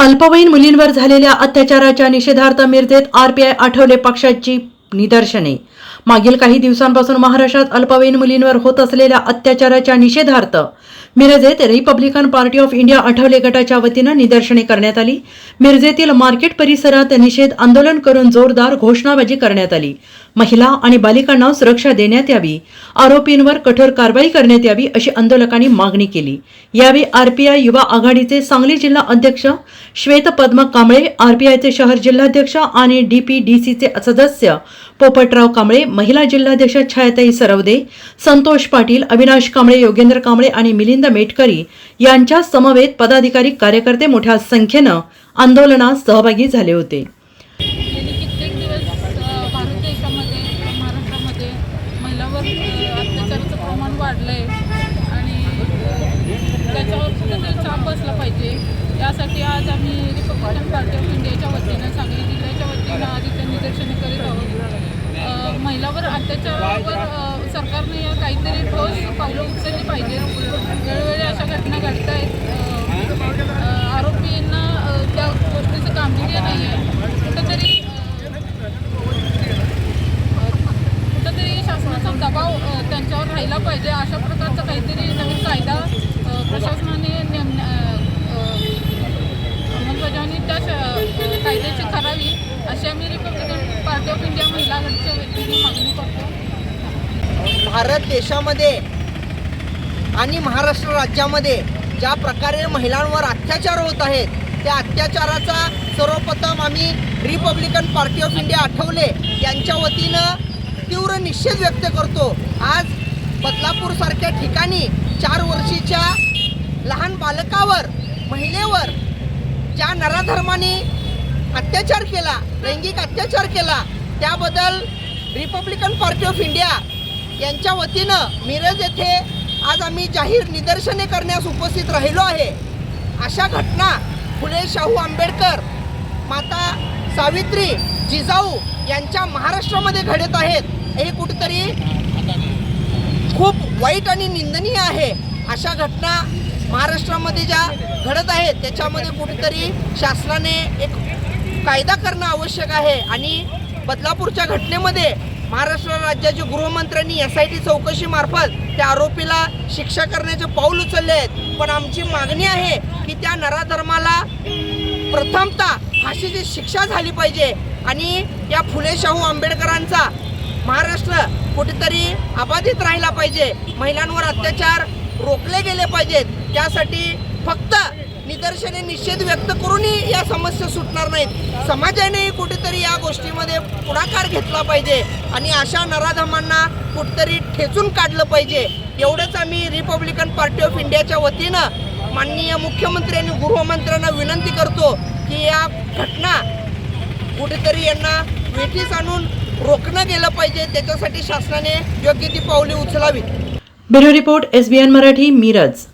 अल्पवयीन मुलींवर झालेल्या अत्याचाराच्या निषेधार्थ मिरजेत आरपीआय आठवले पक्षाची निदर्शने. मागील काही दिवसांपासून महाराष्ट्रात अल्पवयीन मुलींवर होत असलेल्या अत्याचाराच्या निषेधार्थ मिरजेत Republican party of India Athawale गटाच्या वतीनं निदर्शने करण्यात आली. मिरजेतील मार्केट परिसरात निषेध आंदोलन करून जोरदार घोषणाबाजी करण्यात आली. महिला आणि बालिकांना सुरक्षा देण्यात यावी आरोपींवर कठोर कारवाई करण्यात यावी अशी आंदोलकांनी मागणी केली. यावेळी आरपीआय युवा आघाडीचे सांगली जिल्हा अध्यक्ष श्वेत पद्म कांबळे आरपीआयचे शहर जिल्हाध्यक्ष आणि डीपीडीसीचे सदस्य पोपटराव कांबळे महिला जिल्हाध्यक्ष छायाताई सरवदे संतोष पाटील अविनाश कांबळे योगेंद्र कांबळे आणि मिलिंद मेटकरी यांच्या समवेत पदाधिकारी कार्यकर्ते मोठ्या संख्येनं आंदोलनात सहभागी झाले होते. चाप बसला पाहिजे. यासाठी आज आम्ही रिपब्लिकन पार्टी ऑफ इंडियाच्या वतीनं सांगली जिल्ह्यात वतीनं आज इथे निदर्शने करीत आहोत अ, महिलावर अत्याचारावर अ, सरकारने काहीतरी ठोस पावलं उचलली पाहिजे वेळोवेळी अशा घटना घडत आहेत आरोपींना अ, त्या गोष्टीचं गांभीर्य नाही आहे कुठंतरी अ, कुठंतरी शासनाचा दबाव अ, त्यांच्यावर राहिला पाहिजे अशा प्रकारचा काहीतरी नवीन कायदा प्रशासनाने अंमलबजावणी त्या कायद्याची करावी अशी आम्ही रिपब्लिकन पार्टी ऑफ इंडिया महिला आघाडीच्या व्यक्तीने मागणी करतो. भारत देशामध्ये आणि महाराष्ट्र राज्यामध्ये ज्या प्रकारे महिलांवर अत्याचार होत आहेत त्या अत्याचाराचा सर्वप्रथम आम्ही Republican party of India Athawale. यांच्या वतीनं तीव्र निषेध व्यक्त करतो. आज बदलापूरसारख्या ठिकाणी चार वर्षीच्या लहान बालकावर महिलेवर ज्या नराधर्माने अत्याचार केला लैंगिक अत्याचार केला त्याबद्दल रिपब्लिकन पार्टी ऑफ इंडिया यांच्या वतीनं मिरज येथे आज आम्ही जाहीर निदर्शने करण्यास उपस्थित राहिलो आहे. अशा घटना फुले शाहू आंबेडकर माता सावित्री जिजाऊ यांच्या महाराष्ट्रामध्ये घडत आहेत. हे कुठेतरी खूप वाईट आणि निंदनीय आहे. अशा घटना महाराष्ट्रामध्ये ज्या घडत आहेत त्याच्यामध्ये कुठेतरी शासनाने एक कायदा करणं आवश्यक आहे. आणि बदलापूरच्या घटनेमध्ये महाराष्ट्र राज्याचे गृहमंत्र्यांनी एस आय टी चौकशीमार्फत त्या आरोपीला शिक्षा करण्याचे पाऊल उचलले आहेत. पण आमची मागणी आहे की त्या नराधर्माला प्रथमतः फाशीची शिक्षा झाली पाहिजे. आणि या फुले शाहू आंबेडकरांचा महाराष्ट्र कुठेतरी अबाधित राहिला पाहिजे. महिलांवर अत्याचार रोखले गेले पाहिजेत. त्यासाठी फक्त निदर्शने निषेध व्यक्त करूनही या समस्या सुटणार नाहीत. समाजानेही कुठेतरी या गोष्टीमध्ये पुढाकार घेतला पाहिजे आणि अशा नराधमांना कुठेतरी ठेचून काढलं पाहिजे. एवढंच आम्ही रिपब्लिकन पार्टी ऑफ इंडियाच्या वतीनं माननीय मुख्यमंत्री आणि गृहमंत्र्यांना विनंती करतो की या घटना कुठेतरी यांना वेठीस आणून रोखणं गेलं पाहिजे त्याच्यासाठी शासनाने योग्य ती पावले उचलावीत. Bureau report SBN Marathi Miraj.